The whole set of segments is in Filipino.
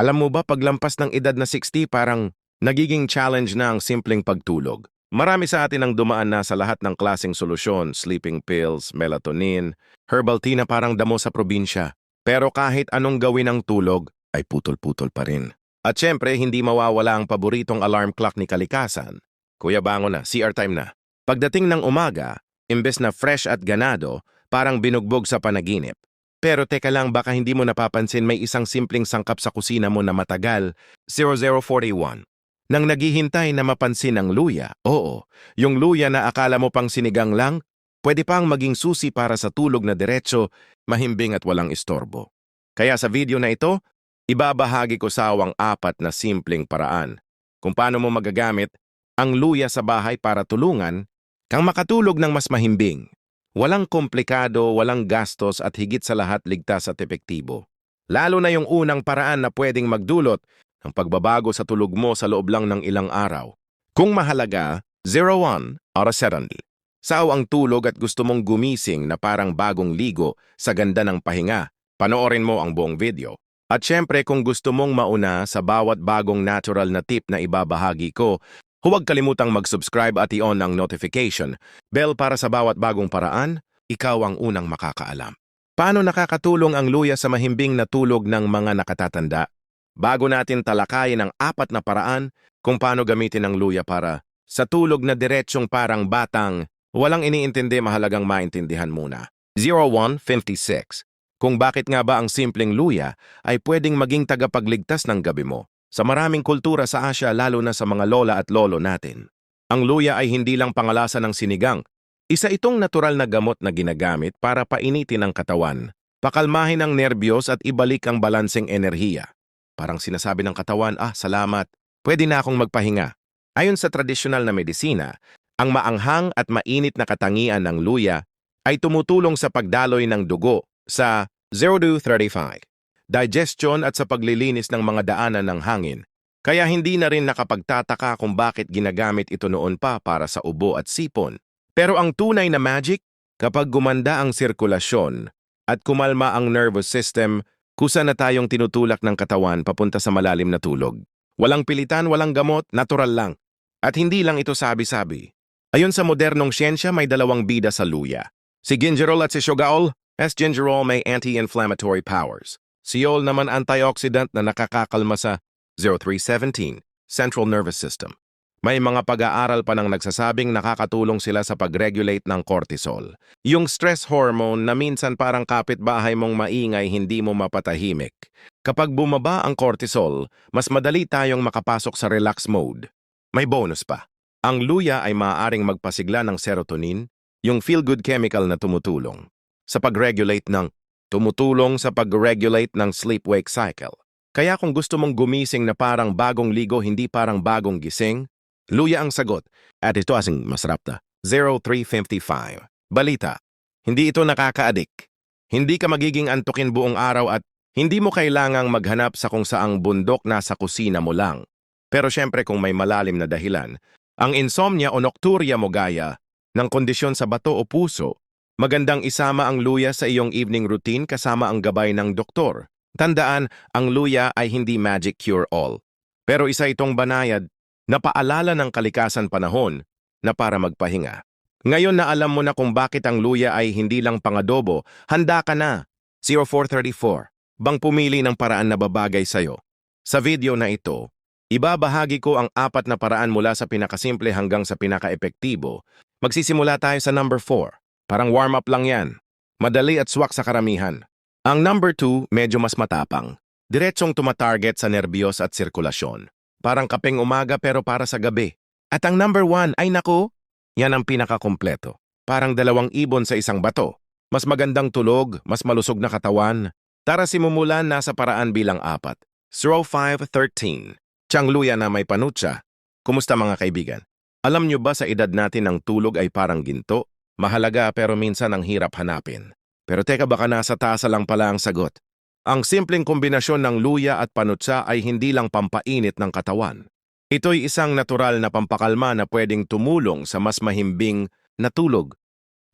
Alam mo ba paglampas ng edad na 60 parang nagiging challenge na ang simpleng pagtulog. Marami sa atin ang dumaan na sa lahat ng klaseng solusyon, sleeping pills, melatonin, herbal tea na parang damo sa probinsya. Pero kahit anong gawin ang tulog, ay putol-putol pa rin. At syempre, hindi mawawala ang paboritong alarm clock ni Kalikasan. Kuya bango na, CR time na. Pagdating ng umaga, imbes na fresh at ganado, parang binugbog sa panaginip. Pero teka lang, baka hindi mo napapansin may isang simpleng sangkap sa kusina mo na matagal, 0041. Nang naghihintay na mapansin ang luya, oo, yung luya na akala mo pang sinigang lang, pwede pang maging susi para sa tulog na diretso, mahimbing at walang istorbo. Kaya sa video na ito, ibabahagi ko sa awang apat na simpleng paraan kung paano mo magagamit ang luya sa bahay para tulungan kang makatulog ng mas mahimbing. Walang komplikado, walang gastos at higit sa lahat ligtas at epektibo. Lalo na yung unang paraan na pwedeng magdulot ng pagbabago sa tulog mo sa loob lang ng ilang araw. Kung mahalaga, 01 or 70. Sao ang tulog at gusto mong gumising na parang bagong ligo sa ganda ng pahinga, panoorin mo ang buong video. At syempre kung gusto mong mauna sa bawat bagong natural na tip na ibabahagi ko, huwag kalimutang mag-subscribe at i-on ang notification bell para sa bawat bagong paraan, ikaw ang unang makakaalam. Paano nakakatulong ang luya sa mahimbing na tulog ng mga nakatatanda? Bago natin talakayin ang apat na paraan kung paano gamitin ang luya para sa tulog na diretsyong parang batang, walang iniintindi mahalagang maintindihan muna. 0156. Kung bakit nga ba ang simpleng luya ay pwedeng maging tagapagligtas ng gabi mo. Sa maraming kultura sa Asya lalo na sa mga lola at lolo natin. Ang luya ay hindi lang pangalasa ng sinigang. Isa itong natural na gamot na ginagamit para painitin ang katawan, pakalmahin ang nerbiyos at ibalik ang balanseng enerhiya. Parang sinasabi ng katawan, ah, salamat, pwede na akong magpahinga. Ayon sa tradisyonal na medisina, ang maanghang at mainit na katangian ng luya ay tumutulong sa pagdaloy ng dugo sa 0235, digestion at sa paglilinis ng mga daanan ng hangin. Kaya hindi na rin nakapagtataka kung bakit ginagamit ito noon pa para sa ubo at sipon. Pero ang tunay na magic, kapag gumanda ang sirkulasyon at kumalma ang nervous system, kusa na tayong tinutulak ng katawan papunta sa malalim na tulog. Walang pilitan, walang gamot, natural lang. At hindi lang ito sabi-sabi. Ayon sa modernong siyensya, may dalawang bida sa luya. Si gingerol at si shogaol, S-gingerol may anti-inflammatory powers. Si yol naman antioxidant na nakakakalma sa 0317, Central Nervous System. May mga pag-aaral pa nang nagsasabing nakakatulong sila sa pag-regulate ng cortisol. Yung stress hormone na minsan parang kapitbahay mong maingay hindi mo mapatahimik. Kapag bumaba ang cortisol, mas madali tayong makapasok sa relax mode. May bonus pa. Ang luya ay maaaring magpasigla ng serotonin, yung feel-good chemical na tumutulong sa pag-regulate ng tumutulong sa pag-regulate ng sleep-wake cycle. Kaya kung gusto mong gumising na parang bagong ligo hindi parang bagong gising, luya ang sagot at ito asing masarap na 0355. Balita, hindi ito nakaka-addict. Hindi ka magiging antukin buong araw at hindi mo kailangang maghanap sa kung saang bundok nasa kusina mo lang. Pero syempre kung may malalim na dahilan, ang insomnia o nocturia mo gaya ng kondisyon sa bato o puso, magandang isama ang luya sa iyong evening routine kasama ang gabay ng doktor. Tandaan, ang luya ay hindi magic cure-all. Pero isa itong banayad na paalala ng kalikasan panahon na para magpahinga. Ngayon na alam mo na kung bakit ang luya ay hindi lang pangadobo, handa ka na. 0434. Bang pumili ng paraan na babagay sa'yo. Sa video na ito, ibabahagi ko ang apat na paraan mula sa pinakasimple hanggang sa pinaka-epektibo. Magsisimula tayo sa number 4. Parang warm-up lang yan. Madali at swak sa karamihan. Ang number 2, medyo mas matapang. Diretsong tumatarget sa nerbiyos at sirkulasyon. Parang kapeng umaga pero para sa gabi. At ang number 1 ay naku, yan ang pinakakompleto. Parang dalawang ibon sa isang bato. Mas magandang tulog, mas malusog na katawan. Tara simumulan nasa paraan bilang apat. 0513. Changluya na may panutsa. Kumusta mga kaibigan? Alam nyo ba sa edad natin ang tulog ay parang ginto? Mahalaga pero minsan ang hirap hanapin. Pero teka baka nasa tasa lang pala ang sagot. Ang simpleng kombinasyon ng luya at panutsa ay hindi lang pampainit ng katawan. Ito'y isang natural na pampakalma na pwedeng tumulong sa mas mahimbing na tulog.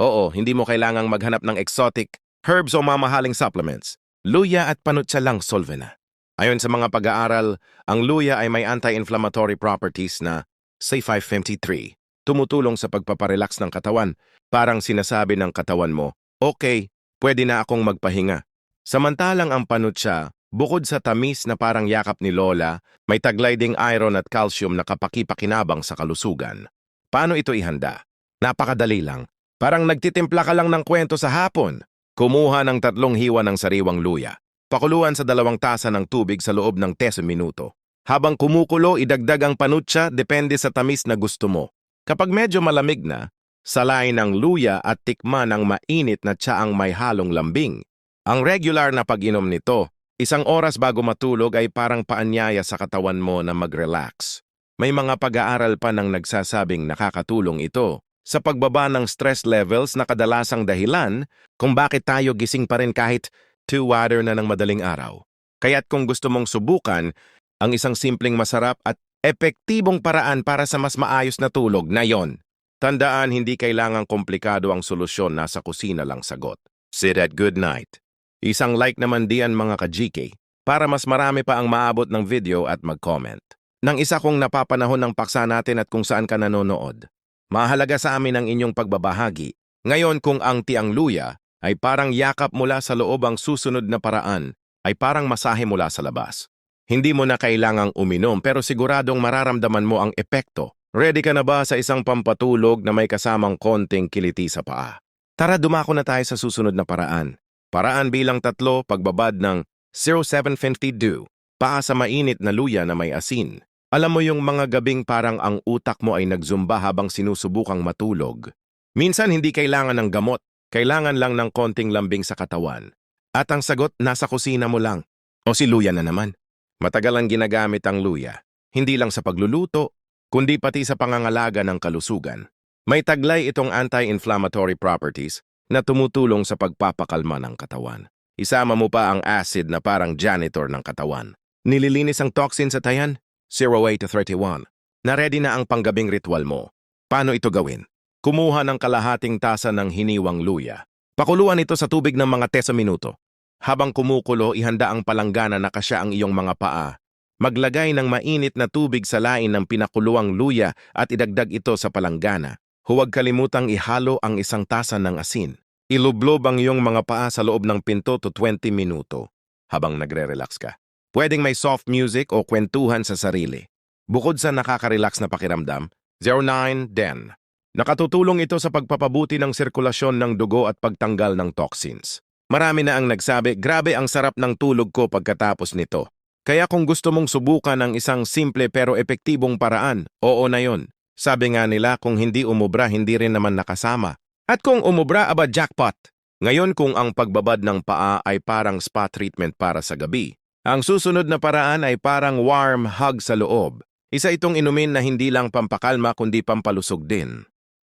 Oo, hindi mo kailangang maghanap ng exotic herbs o mamahaling supplements. Luya at panutsa lang solve na. Ayon sa mga pag-aaral, ang luya ay may anti-inflammatory properties na C553, tumutulong sa pagpaparelax ng katawan. Parang sinasabi ng katawan mo, okay, pwede na akong magpahinga. Samantalang ang panutsa, bukod sa tamis na parang yakap ni Lola, may taglay ding iron at calcium na kapakipakinabang sa kalusugan. Paano ito ihanda? Napakadali lang. Parang nagtitimpla ka lang ng kwento sa hapon. Kumuha ng tatlong hiwa ng sariwang luya. Pakuluan sa dalawang tasa ng tubig sa loob ng 10 minuto. Habang kumukulo, idagdag ang panutsa depende sa tamis na gusto mo. Kapag medyo malamig na, salain ng luya at tikman ang mainit na tsaang may halong lambing. Ang regular na pag-inom nito, isang oras bago matulog ay parang paanyaya sa katawan mo na mag-relax. May mga pag-aaral pa ng nagsasabing nakakatulong ito sa pagbaba ng stress levels na kadalasang dahilan kung bakit tayo gising pa rin kahit two-water na ng madaling araw. Kaya't kung gusto mong subukan, ang isang simpleng masarap at epektibong paraan para sa mas maayos na tulog na yon. Tandaan, hindi kailangang komplikado ang solusyon, nasa kusina lang sagot. Sit at good night. Isang like naman diyan mga ka-GK para mas marami pa ang maabot ng video at mag-comment. Nang isa kong napapanahon ng paksa natin at kung saan ka nanonood. Mahalaga sa amin ang inyong pagbabahagi. Ngayon kung ang tiang luya ay parang yakap mula sa loob ang susunod na paraan ay parang masahe mula sa labas. Hindi mo na kailangang uminom pero siguradong mararamdaman mo ang epekto. Ready ka na ba sa isang pampatulog na may kasamang konting kiliti sa paa? Tara dumako na tayo sa susunod na paraan. Paraan bilang tatlo, pagbabad ng 0752, paa sa mainit na luya na may asin. Alam mo yung mga gabing parang ang utak mo ay nagzumba habang sinusubukang matulog. Minsan hindi kailangan ng gamot, kailangan lang ng konting lambing sa katawan. At ang sagot, nasa kusina mo lang. O si luya na naman. Matagal ang ginagamit ang luya, hindi lang sa pagluluto, kundi pati sa pangangalaga ng kalusugan. May taglay itong anti-inflammatory properties na tumutulong sa pagpapakalma ng katawan. Isama mo pa ang acid na parang janitor ng katawan. Nililinis ang toxin sa tayan? 08 to 31. Na-ready na ang panggabing ritual mo. Paano ito gawin? Kumuha ng kalahating tasa ng hiniwang luya. Pakuluan ito sa tubig ng mga tesa minuto. Habang kumukulo, ihanda ang palanggana na kasya ang iyong mga paa. Maglagay ng mainit na tubig sa lain ng pinakuluang luya at idagdag ito sa palanggana. Huwag kalimutang ihalo ang isang tasa ng asin. Ilublob ang iyong mga paa sa loob ng pinto to 20 minuto habang nagre-relax ka. Pwedeng may soft music o kwentuhan sa sarili. Bukod sa nakaka-relax na pakiramdam, 09 Den. Nakatutulong ito sa pagpapabuti ng sirkulasyon ng dugo at pagtanggal ng toxins. Marami na ang nagsabi, grabe ang sarap ng tulog ko pagkatapos nito. Kaya kung gusto mong subukan ang isang simple pero epektibong paraan, oo na yon. Sabi nga nila kung hindi umubra, hindi rin naman nakasama. At kung umubra, aba jackpot. Ngayon kung ang pagbabad ng paa ay parang spa treatment para sa gabi, ang susunod na paraan ay parang warm hug sa loob. Isa itong inumin na hindi lang pampakalma kundi pampalusog din.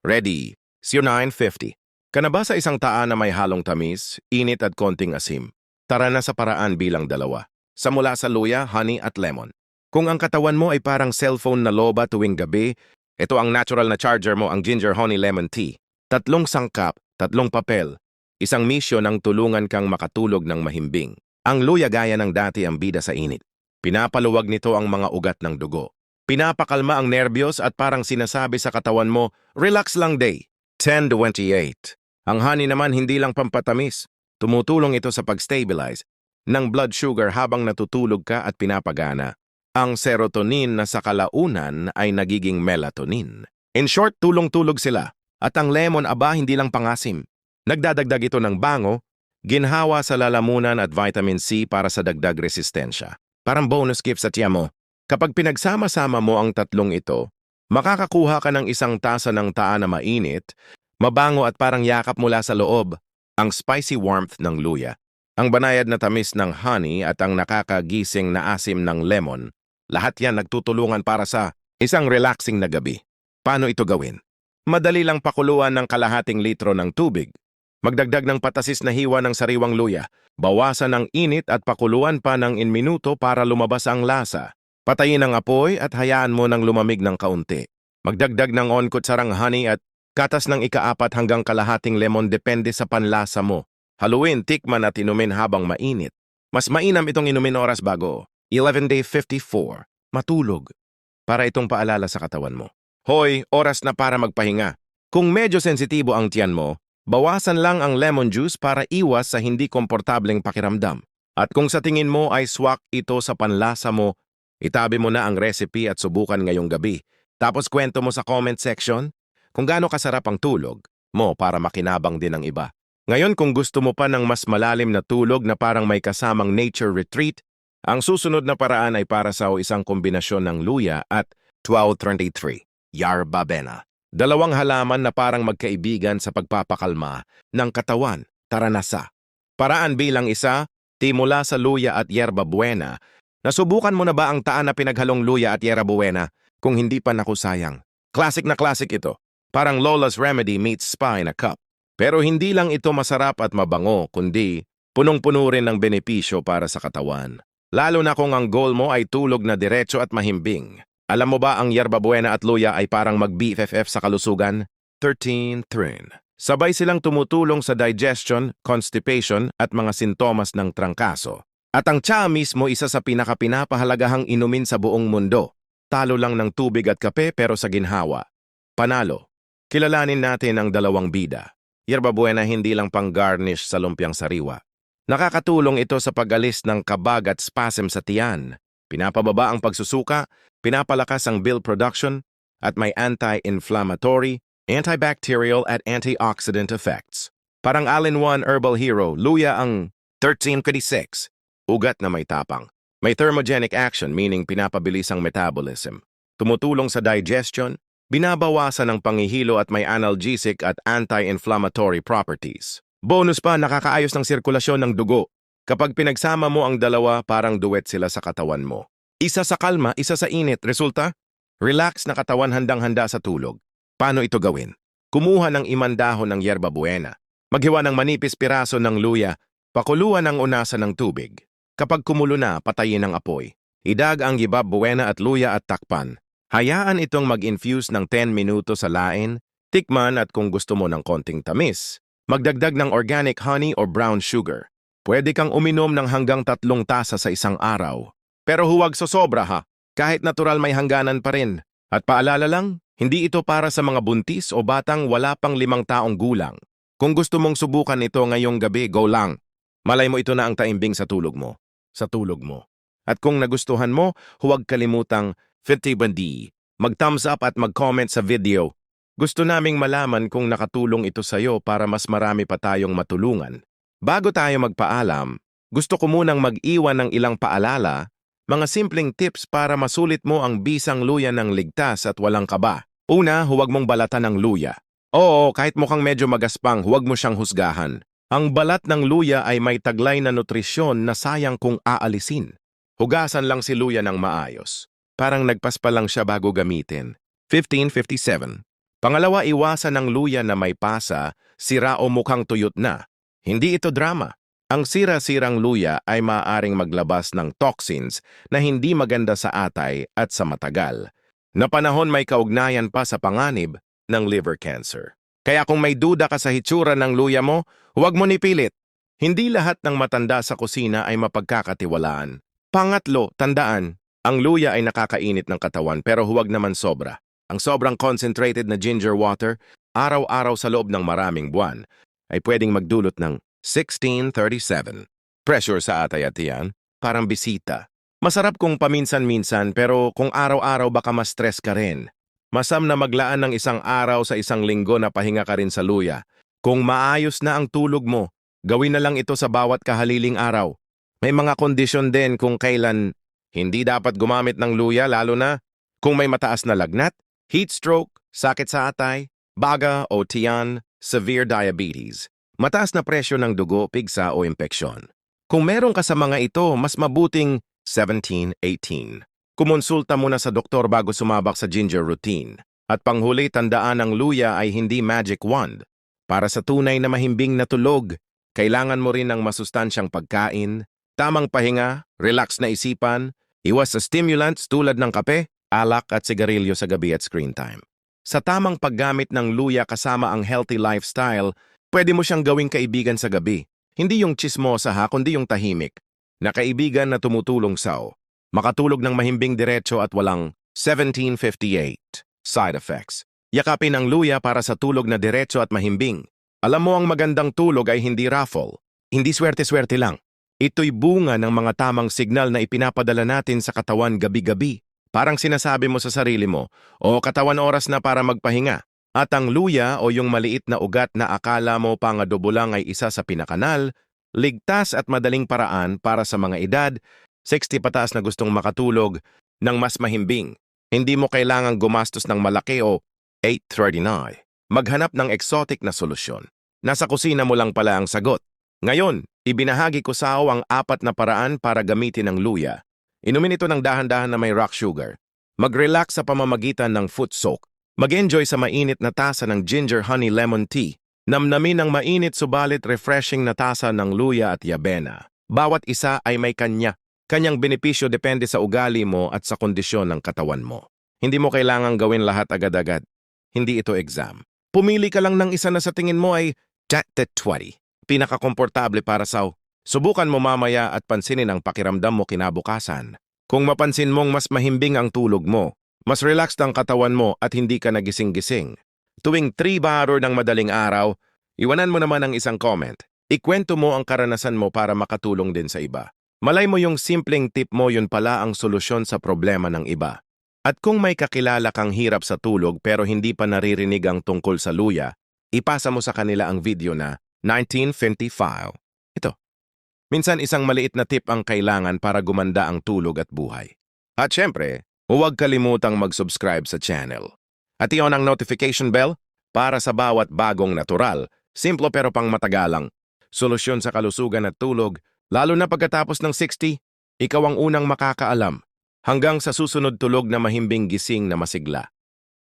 Ready, 0950. Ka na ba sa isang taa na may halong tamis, init at konting asim? Tara na sa paraan bilang dalawa. Sa mula sa luya, honey at lemon. Kung ang katawan mo ay parang cellphone na loba tuwing gabi, ito ang natural na charger mo, ang ginger honey lemon tea. Tatlong sangkap, tatlong papel, isang misyon ang tulungan kang makatulog ng mahimbing. Ang luya gaya ng dati ang bida sa init. Pinapaluwag nito ang mga ugat ng dugo. Pinapakalma ang nerbiyos at parang sinasabi sa katawan mo, relax lang day. 10-28. Ang honey naman hindi lang pampatamis. Tumutulong ito sa pag-stabilize ng blood sugar habang natutulog ka at pinapagana. Ang serotonin na sa kalaunan ay nagiging melatonin. In short, tulong-tulog sila. At ang lemon aba hindi lang pangasim. Nagdadagdag ito ng bango, ginhawa sa lalamunan at vitamin C para sa dagdag resistensya. Parang bonus gift sa tiyan mo. Kapag pinagsama-sama mo ang tatlong ito, makakakuha ka ng isang tasa ng taa na mainit Mabango at parang yakap mula sa loob, ang spicy warmth ng luya, ang banayad na tamis ng honey at ang nakakagising na asim ng lemon, lahat yan nagtutulungan para sa isang relaxing na gabi. Paano ito gawin? Madali lang pakuluan ng kalahating litro ng tubig. Magdagdag ng patasis na hiwa ng sariwang luya. Bawasan ang init at pakuluan pa ng in minuto para lumabas ang lasa. Patayin ang apoy at hayaan mo ng lumamig ng kaunti. Magdagdag ng onkot sarang honey at Katas ng ikaapat hanggang kalahating lemon depende sa panlasa mo. Haluin, tikman at inumin habang mainit. Mas mainam itong inumin oras bago 11 day 54. Matulog. Para itong paalala sa katawan mo. Hoy, oras na para magpahinga. Kung medyo sensitibo ang tiyan mo, bawasan lang ang lemon juice para iwas sa hindi komportableng pakiramdam. At kung sa tingin mo ay swak ito sa panlasa mo, itabi mo na ang recipe at subukan ngayong gabi. Tapos kwento mo sa comment section kung gaano kasarap ang tulog mo para makinabang din ng iba. Ngayon kung gusto mo pa ng mas malalim na tulog na parang may kasamang nature retreat, ang susunod na paraan ay para sa isang kombinasyon ng luya at 1233, Yarba Bena. Dalawang halaman na parang magkaibigan sa pagpapakalma ng katawan, taranasa. Paraan bilang isa, timula sa luya at yerba buena. Nasubukan mo na ba ang taan na pinaghalong luya at yerba buena? Kung hindi pa nakusayang. Classic na classic ito. Parang Lola's Remedy meets spa in a cup. Pero hindi lang ito masarap at mabango, kundi punong-puno rin ng benepisyo para sa katawan. Lalo na kung ang goal mo ay tulog na diretso at mahimbing. Alam mo ba ang yerba buena at luya ay parang mag-BFF sa kalusugan? 13 Trin. Sabay silang tumutulong sa digestion, constipation at mga sintomas ng trangkaso. At ang tsa mismo isa sa pinakapinapahalagahang inumin sa buong mundo. Talo lang ng tubig at kape pero sa ginhawa. Panalo. Kilalanin natin ang dalawang bida. Yerba buena hindi lang pang-garnish sa lumpiang sariwa. Nakakatulong ito sa pag-alis ng kabag at spasm sa tiyan. Pinapababa ang pagsusuka, pinapalakas ang bile production, at may anti-inflammatory, antibacterial at antioxidant effects. Parang all-in-one herbal hero, luya ang 1326, ugat na may tapang. May thermogenic action meaning pinapabilis ang metabolism. Tumutulong sa digestion, binabawasan ang pangihilo at may analgesic at anti-inflammatory properties. Bonus pa, nakakaayos ng sirkulasyon ng dugo. Kapag pinagsama mo ang dalawa, parang duwet sila sa katawan mo. Isa sa kalma, isa sa init. Resulta? Relax na katawan handang-handa sa tulog. Paano ito gawin? Kumuha ng imandahon ng yerba buena. Maghiwa ng manipis piraso ng luya. Pakuluan ang unasa ng tubig. Kapag kumulo na, patayin ang apoy. Idag ang gibab buena at luya at takpan. Hayaan itong mag-infuse ng 10 minuto sa lain, tikman at kung gusto mo ng konting tamis, magdagdag ng organic honey or brown sugar. Pwede kang uminom ng hanggang tatlong tasa sa isang araw. Pero huwag sosobra ha, kahit natural may hangganan pa rin. At paalala lang, hindi ito para sa mga buntis o batang wala pang limang taong gulang. Kung gusto mong subukan ito ngayong gabi, go lang. Malay mo ito na ang taimbing sa tulog mo. Sa tulog mo. At kung nagustuhan mo, huwag kalimutang 50 bandi. Mag-thumbs up at mag-comment sa video. Gusto naming malaman kung nakatulong ito sa'yo para mas marami pa tayong matulungan. Bago tayo magpaalam, gusto ko munang mag-iwan ng ilang paalala, mga simpleng tips para masulit mo ang bisang luya ng ligtas at walang kaba. Una, huwag mong balatan ng luya. Oo, kahit mukhang medyo magaspang, huwag mo siyang husgahan. Ang balat ng luya ay may taglay na nutrisyon na sayang kung aalisin. Hugasan lang si luya ng maayos. Parang nagpaspa lang siya bago gamitin. 1557. Pangalawa, iwasan ng luya na may pasa, sira o mukhang tuyot na. Hindi ito drama. Ang sira-sirang luya ay maaaring maglabas ng toxins na hindi maganda sa atay at sa matagal. Na panahon may kaugnayan pa sa panganib ng liver cancer. Kaya kung may duda ka sa hitsura ng luya mo, huwag mo nipilit. Hindi lahat ng matanda sa kusina ay mapagkakatiwalaan. Pangatlo, tandaan, ang luya ay nakakainit ng katawan pero huwag naman sobra. Ang sobrang concentrated na ginger water, araw-araw sa loob ng maraming buwan, ay pwedeng magdulot ng 1637. Pressure sa atay at tiyan, parang bisita. Masarap kung paminsan-minsan pero kung araw-araw baka ma-stress ka rin. Masam na maglaan ng isang araw sa isang linggo na pahinga ka rin sa luya. Kung maayos na ang tulog mo, gawin na lang ito sa bawat kahaliling araw. May mga kondisyon din kung kailan hindi dapat gumamit ng luya lalo na kung may mataas na lagnat, heat stroke, sakit sa atay, baga o tiyan, severe diabetes, mataas na presyo ng dugo, pigsa o impeksyon. Kung meron ka sa mga ito, mas mabuting 17-18. Kumonsulta muna sa doktor bago sumabak sa ginger routine. At panghuli, tandaan ang luya ay hindi magic wand. Para sa tunay na mahimbing na tulog, kailangan mo rin ng masustansyang pagkain, tamang pahinga, relax na isipan, iwas sa stimulants tulad ng kape, alak at sigarilyo sa gabi at screen time. Sa tamang paggamit ng luya kasama ang healthy lifestyle, pwede mo siyang gawing kaibigan sa gabi. Hindi yung chismosa ha, kundi yung tahimik. na kaibigan na tumutulong sao. Makatulog ng mahimbing diretso at walang 1758 side effects. Yakapin ang luya para sa tulog na diretso at mahimbing. Alam mo ang magandang tulog ay hindi raffle. Hindi swerte-swerte lang. Ito'y bunga ng mga tamang signal na ipinapadala natin sa katawan gabi-gabi. Parang sinasabi mo sa sarili mo, o katawan oras na para magpahinga. At ang luya o yung maliit na ugat na akala mo pangadobo lang ay isa sa pinakanal, ligtas at madaling paraan para sa mga edad, 60 pataas na gustong makatulog ng mas mahimbing. Hindi mo kailangang gumastos ng malaki o 839. Maghanap ng exotic na solusyon. Nasa kusina mo lang pala ang sagot. Ngayon, ibinahagi ko sa ang apat na paraan para gamitin ang luya. Inumin ito ng dahan-dahan na may rock sugar. Mag-relax sa pamamagitan ng foot soak. Mag-enjoy sa mainit na tasa ng ginger honey lemon tea. Namnamin ang mainit subalit refreshing na tasa ng luya at yabena. Bawat isa ay may kanya. Kanyang benepisyo depende sa ugali mo at sa kondisyon ng katawan mo. Hindi mo kailangang gawin lahat agad-agad. Hindi ito exam. Pumili ka lang ng isa na sa tingin mo ay Tat 20. Pinakakomportable para sa Subukan mo mamaya at pansinin ang pakiramdam mo kinabukasan. Kung mapansin mong mas mahimbing ang tulog mo, mas relaxed ang katawan mo at hindi ka nagising-gising. Tuwing 3 baror ng madaling araw, iwanan mo naman ang isang comment. Ikwento mo ang karanasan mo para makatulong din sa iba. Malay mo yung simpleng tip mo yun pala ang solusyon sa problema ng iba. At kung may kakilala kang hirap sa tulog pero hindi pa naririnig ang tungkol sa luya, ipasa mo sa kanila ang video na 1950. Ito. Minsan isang maliit na tip ang kailangan para gumanda ang tulog at buhay. At syempre, huwag kalimutang mag-subscribe sa channel. At iyon ang notification bell para sa bawat bagong natural, simple pero pang matagalang, solusyon sa kalusugan at tulog, lalo na pagkatapos ng 60, ikaw ang unang makakaalam hanggang sa susunod tulog na mahimbing gising na masigla.